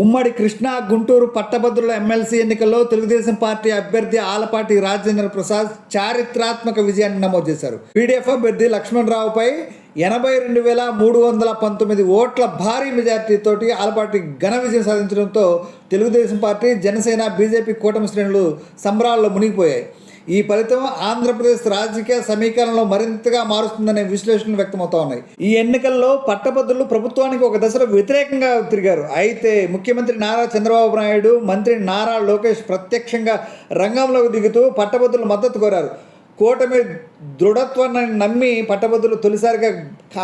ఉమ్మడి కృష్ణా గుంటూరు పట్టభద్రుల ఎమ్మెల్సీ ఎన్నికల్లో తెలుగుదేశం పార్టీ అభ్యర్థి ఆలపాటి రాజేంద్ర ప్రసాద్ చారిత్రాత్మక విజయాన్ని నమోదు చేశారు. పీడీఎఫ్ అభ్యర్థి లక్ష్మణరావుపై ఎనభై రెండు వేల మూడు వందల పంతొమ్మిది ఓట్ల భారీ మెజార్టీతోటి ఆలపాటి ఘన విజయం సాధించడంతో తెలుగుదేశం పార్టీ జనసేన బీజేపీ కూటమి శ్రేణులు సంబరాల్లో మునిగిపోయాయి. ఈ ఫలితం ఆంధ్రప్రదేశ్ రాజకీయ సమీకరణలో మరింతగా మారుస్తుందనే విశ్లేషణలు వ్యక్తమవుతా ఉన్నాయి. ఈ ఎన్నికల్లో పట్టభద్రులు ప్రభుత్వానికి ఒక దశలో వ్యతిరేకంగా తిరిగారు. అయితే ముఖ్యమంత్రి నారా చంద్రబాబు నాయుడు మంత్రి నారా లోకేష్ ప్రత్యక్షంగా రంగంలోకి దిగుతూ పట్టభద్రులు మద్దతు కోరారు. కూటమి దృఢత్వాన్ని నమ్మి పట్టభద్రులు తొలిసారిగా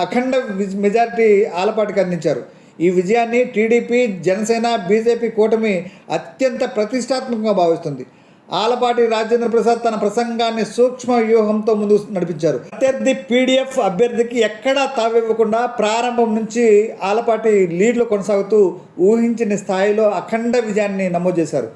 అఖండ మెజార్టీ మెజారిటీ ఆలపాటికి అందించారు. ఈ విజయాన్ని టీడీపీ జనసేన బీజేపీ కూటమి అత్యంత ప్రతిష్టాత్మకంగా భావిస్తుంది. ఆలపాటి రాజేంద్ర ప్రసాద్ తన ప్రసంగాన్ని సూక్ష్మ వ్యూహంతో ముందు నడిపించారు. అభ్యర్థి పీడిఎఫ్ అభ్యర్థికి ఎక్కడా తావివ్వకుండా ప్రారంభం నుంచి ఆలపాటి లీడ్లు కొనసాగుతూ ఊహించిన స్థాయిలో అఖండ విజయాన్ని నమోదు చేశారు.